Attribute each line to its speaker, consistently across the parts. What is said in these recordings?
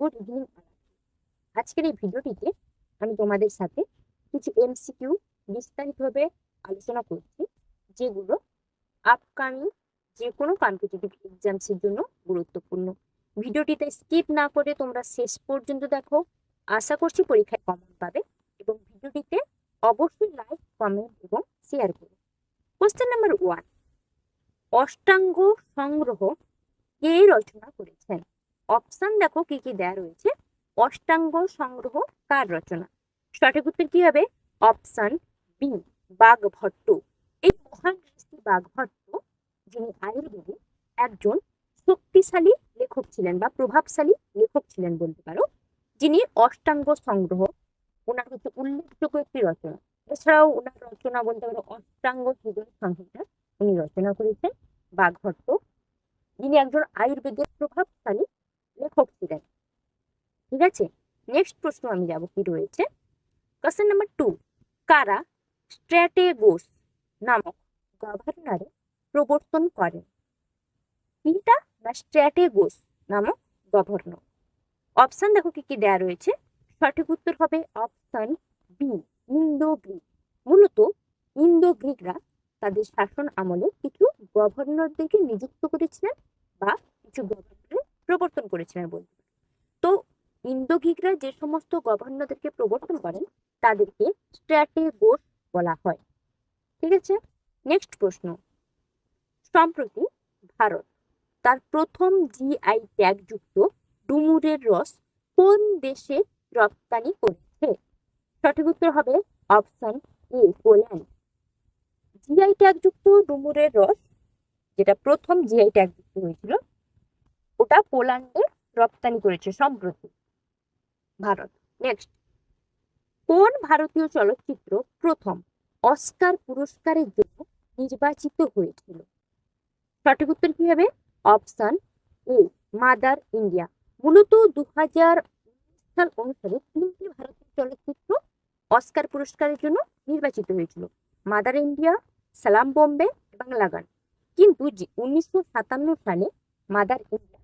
Speaker 1: Good evening আজকের এই ভিডিওটিতে আমি তোমাদের সাথে কিছু এমসিকিউ বিস্তারিতভাবে আলোচনা করছি, যেগুলো আপকামিং যে কোনো কম্পিটিটিভ এক্সামসের জন্য গুরুত্বপূর্ণ। ভিডিওটিতে স্কিপ না করে তোমরা শেষ পর্যন্ত দেখো। আশা করছি পরীক্ষায় কমন পাবে এবং ভিডিওটিতে অবশ্যই লাইক কমেন্ট এবং শেয়ার করো। Question number one Ashtanga Sangraha কে রচনা করেছেন? অপশন দেখো কি কি দেয়া রয়েছে। অষ্টাঙ্গ সংগ্রহ কার রচনা? সঠিক উত্তর কি হবে? Option B Vagbhata. এই মহান ঋষি বাঘভট্ট, যিনি আয়ুর্বেদে একজন শক্তিশালী লেখক ছিলেন বা প্রভাবশালী লেখক ছিলেন বলতে পারো, যিনি অষ্টাঙ্গ সংগ্রহ, ওনার হচ্ছে উল্লেখযোগ্য একটি রচনা। এছাড়াও ওনার রচনা বলতে পারো অষ্টাঙ্গ হৃদয় সংহিতা, উনি রচনা করেছেন বাঘভট্ট, যিনি একজন আয়ুর্বেদের প্রভাবশালী লেখক ছিলেন ঠিক আছে? নেক্সট প্রশ্ন আমি যাব, কি রয়েছে? কোশ্চেন নাম্বার টু কারা স্ট্র্যাটেগোস নামক গভর্নরে প্রবর্তন করেন? কিটা না স্ট্র্যাটেগোস নামক গভর্নর অপশন দেখো কি কি দেয়া রয়েছে? সঠিক উত্তর হবে অপশন বি ইন্দো গ্রিক মূলত ইন্দো গ্রিকরা তাদের শাসন আমলে কিছু গভর্নরদেরকে নিযুক্ত করেছিলেন বা কিছু গভর্নরের প্রবর্তন করেছিলেন বলতে। তো ইন্দো গ্রিকরা যে সমস্ত গভর্নরদেরকে প্রবর্তন করেন, তাদেরকে স্ট্র্যাটেগোস বলা হয়। ঠিক আছে? নেক্সট প্রশ্ন। সম্প্রতি ভারত তার প্রথম জিআই ট্যাগ যুক্ত ডুমুরের রস কোন দেশে রপ্তানি করেছে? সঠিক উত্তর হবে option A, Poland. GI tag যুক্ত ডুমুরের রস, যেটা প্রথম জিআই ট্যাগ যুক্ত হয়েছিল ওটা পোল্যান্ডে রপ্তানি করেছে সম্প্রতি ভারত নেক্সট কোন ভারতীয় চলচ্চিত্র প্রথম অস্কার পুরস্কারের জন্য নির্বাচিত হয়েছিল? সঠিক উত্তর কি হবে? Option A, Mother India. মূলত দু হাজার সাল অনুসারে তিনটি ভারতীয় চলচ্চিত্র অস্কার পুরস্কারের জন্য নির্বাচিত হয়েছিল। মাদার ইন্ডিয়া, সালাম বোম্বে এবং লাগান। কিন্তু উনিশশো সাতান্ন সালে মাদার ইন্ডিয়া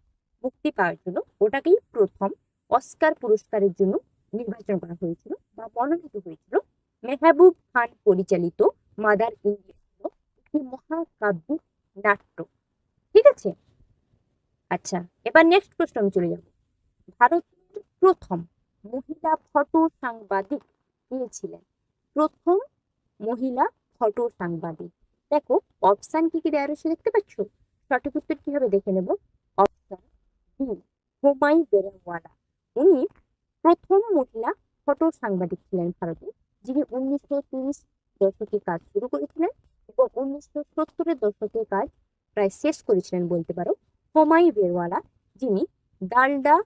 Speaker 1: মুক্তি পাওয়ার জন্য ওটাকেই প্রথম অস্কার পুরস্কারের জন্য নির্বাচন করা হয়েছিল বা মনোনীত হয়েছিল। মেহবুব খান পরিচালিত মাদার ইন্ডিয়া একটি মহাকাব্যিক নাট্য। ঠিক আছে? আচ্ছা এবার নেক্সট প্রশ্ন আমি চলে যাব। ভারতের প্রথম মহিলা ফটো সাংবাদিক কে ছিলেন? প্রথম মহিলা ফটো সাংবাদিক। দেখো অপশান কি কি দেওয়া রয়েছে দেখতে পাচ্ছ? সঠিক উত্তর কি হবে দেখে নেব? বি হুমাই বেরাওয়ালা উনি প্রথম মহিলা ফটো সাংবাদিক ছিলেন ভারতে, যিনি উনিশশো তিরিশ দশকে কাজ শুরু করেছিলেন এবং উনিশশো সত্তরের দশকে কাজ প্রায় শেষ করেছিলেন বলতে পারো। হোমাই বেরওয়ালা যিনি ডালডা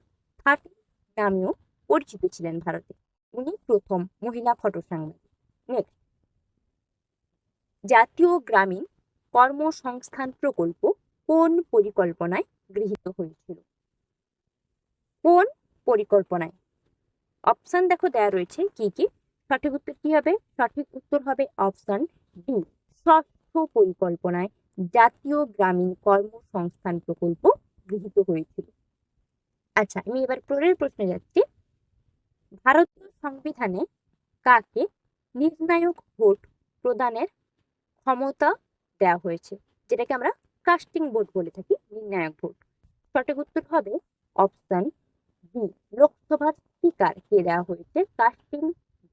Speaker 1: থার্টি নামেও পরিচিত ছিলেন ভারতে। উনি প্রথম মহিলা ফটো সাংবাদিক। নেক্সট জাতীয় গ্রামীণ কর্মসংস্থান প্রকল্প কোন পরিকল্পনায় গৃহীত হয়েছিল? কোন পরিকল্পনায়? অপশান দেখো দেয়া রয়েছে কি কি? সঠিক উত্তর কি হবে? সঠিক উত্তর হবে অপশান ডি ষষ্ঠ পরিকল্পনায় জাতীয় গ্রামীণ কর্মসংস্থান প্রকল্প গৃহীত হয়েছিল। আচ্ছা আমি এবার পরের প্রশ্নে যাচ্ছি। ভারতীয় সংবিধানে কাকে নির্ণায়ক ভোট প্রদানের ক্ষমতা দেওয়া হয়েছে? যেটাকে আমরা কাস্টিং ভোট বলে থাকি, নির্ণায়ক ভোট। সঠিক উত্তর হবে অপশন লোকসভার স্পিকারকে দেওয়া হয়েছে? কাস্টিং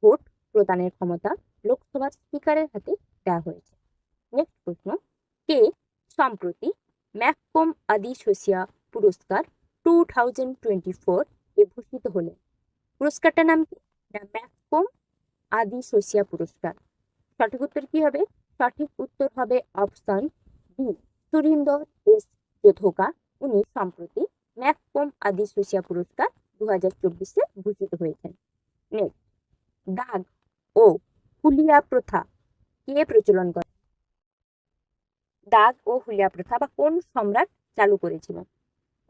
Speaker 1: ভোট প্রদানের ক্ষমতা লোকসভার স্পিকারের হাতে দেওয়া হয়েছে। নেক্সট প্রশ্ন। কে সম্প্রতি ম্যাককম আদি সোসিয়া পুরস্কার টু থাউজেন্ড টোয়েন্টি ফোর এ ভূষিত হলেন? পুরস্কারটার নাম কি? ম্যাককম আদি সোসিয়া পুরস্কার। সঠিক উত্তর কি হবে? সঠিক উত্তর হবে option B. Surinder S. Jodhka উনি সম্প্রতি ম্যাককম আদি সোসিয়া পুরস্কার দু হাজার চব্বিশে ভূষিত হয়েছেন নেক্সট দাগ ও হুলিয়া প্রথা কে প্রচলন করে? দাগ ও হুলিয়া প্রথা বা কোন সম্রাট চালু করেছিলেন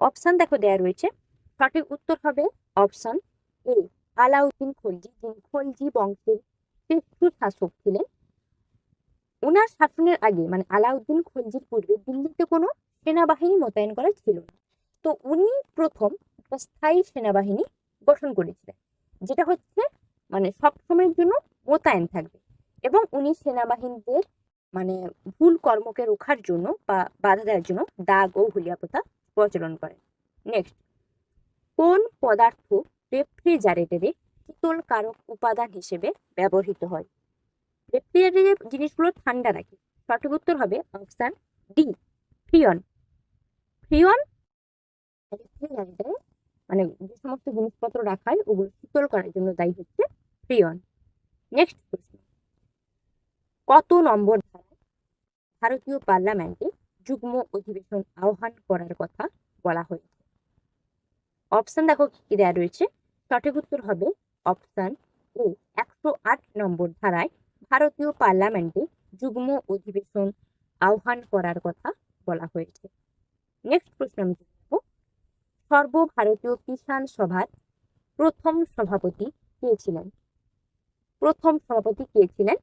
Speaker 1: অপশন দেখো দেয়া রয়েছে। সঠিক উত্তর হবে অপশন এ আলাউদ্দিন খলজি। যিনি খলজি বংশের শ্রেষ্ঠ শাসক ছিলেন। ওনার শাসনের আগে মানে আলাউদ্দিন খলজির পূর্বে দিল্লিতে কোনো সেনাবাহিনী মোতায়েন করা ছিল না। তো উনি প্রথম একটা স্থায়ী সেনাবাহিনী গঠন করেছিলেন, যেটা হচ্ছে মানে সব সময়ের জন্য মোতায়েন থাকবে এবং উনি সেনাবাহিনীদের মানে ভুল কর্মকে রোখার জন্য বা বাধা দেওয়ার জন্য দাগ ও হুলিয়া প্রথা প্রচলন করেন। নেক্সট কোন পদার্থ রেফ্রিজারেটরে শীতল কারক উপাদান হিসেবে ব্যবহৃত হয়? রেফ্রিজারেটরে জিনিসগুলো ঠান্ডা রাখে। সঠিক উত্তর হবে অপশান ডি ফ্রিয়ন ফ্রিয়ন মানে যে সমস্ত জিনিসপত্র রাখা হয়, ওগুলো শীতল করার জন্য দায়ী হচ্ছে ফ্রিয়ন নেক্সট প্রশ্ন কত নম্বর ভারতীয় পার্লামেন্টে যুগ্ম অধিবেশন আহ্বান করার কথা বলা হয়েছে? অপশন দেখো কি কি দেওয়া রয়েছে। সঠিক উত্তর হবে অপশন এ একশো আট নম্বর ধারায় ভারতীয় পার্লামেন্টে যুগ্ম অধিবেশন আহ্বান করার কথা বলা হয়েছে। নেক্সট প্রশ্ন আমি সর্বভারতীয় কিষাণ সভার প্রথম সভাপতি কে ছিলেন? প্রথম সভাপতি কে ছিলেন?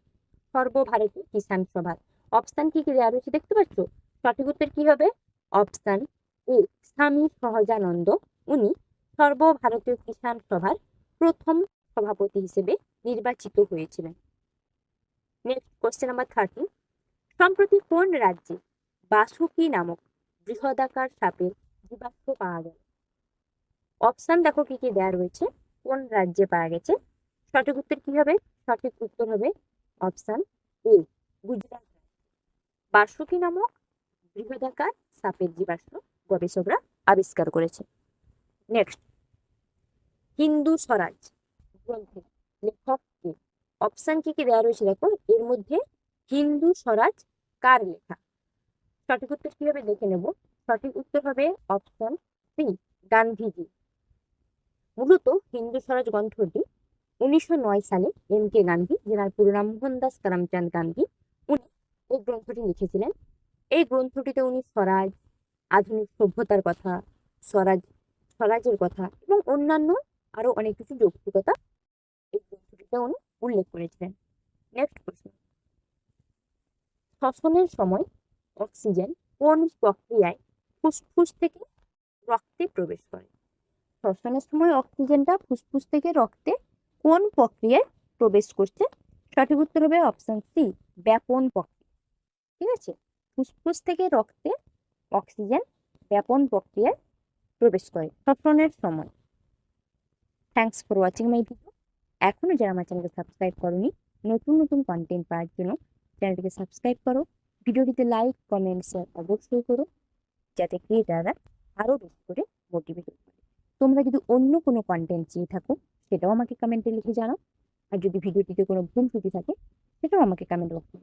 Speaker 1: সর্বভারতীয় কিষাণ সভার। অপশান কি কি দেওয়া রয়েছে দেখতে পাচ্ছ? সঠিক উত্তর কি হবে? অপশান এ, স্বামী সহজানন্দ। উনি সর্বভারতীয় কিষাণ সভার প্রথম সভাপতি হিসেবে নির্বাচিত হয়েছিলেন। নেক্সট কোশ্চেন নাম্বার থার্টি সম্প্রতি কোন রাজ্যে বাসুকি নামক বৃহদাকার সাপের জীবাশ্ম পাওয়া গেল? অপশান দেখো কি কি দেওয়া রয়েছে। কোন রাজ্যে পাওয়া গেছে? সঠিক উত্তর কি হবে? সঠিক উত্তর হবে অপশান এ গুজরাট। বাসুকি নামক বৃহদাকার সাপের জীবাশ্ম গবেষকরা আবিষ্কার করেছে। নেক্সট হিন্দু স্বরাজ গ্রন্থের লেখক কে? অপশান কি কি দেওয়া রয়েছে দেখো? এর মধ্যে হিন্দু স্বরাজ কার লেখা? সঠিক উত্তর কি হবে দেখে নেব। সঠিক উত্তর হবে অপশন সি গান্ধীজি। মূলত হিন্দু স্বরাজ গ্রন্থটি উনিশশো নয় সালে এম কে গান্ধী পুরো নাম মোহনদাস করমচাঁদ গান্ধী, উনি এই গ্রন্থটি লিখেছিলেন। এই গ্রন্থটিতে উনি স্বরাজ, আধুনিক সভ্যতার কথা, স্বরাজ, স্বরাজের কথা এবং অন্যান্য আরও অনেক কিছু যৌক্তিকতা এই গ্রন্থটিতে উনি উল্লেখ করেছিলেন। নেক্সট প্রশ্ন শ্বসনের সময় অক্সিজেন কোন প্রক্রিয়ায় ফুসফুস থেকে রক্তে প্রবেশ করে? শ্বসনের সময় অক্সিজেনটা ফুসফুস থেকে রক্তে কোন প্রক্রিয়ায় প্রবেশ করছে? সঠিক উত্তর হবে অপশন সি ব্যাপন প্রক্রিয়া। ঠিক আছে? ফুসফুস থেকে রক্তে অক্সিজেন ব্যাপন প্রক্রিয়ায় প্রবেশ করে শ্বসনের সময়। Thanks for watching my video এখনও যারা আমার চ্যানেলকে সাবস্ক্রাইব করনি, নতুন নতুন কন্টেন্ট পাওয়ার জন্য চ্যানেলটিকে সাবস্ক্রাইব করো। ভিডিওটিতে লাইক কমেন্ট শেয়ার অবশ্যই করো। যাতে ক্রিয়েটাররা আরও বেশি করে মোটিভেট তোমরা যদি অন্য কোনো কন্টেন্ট চেয়ে থাকো, সেটাও আমাকে কমেন্টে লিখে জানাও। আর যদি ভিডিওটিতে কোনো ভুল ত্রুটি থাকে, সেটাও আমাকে কমেন্ট বক্সে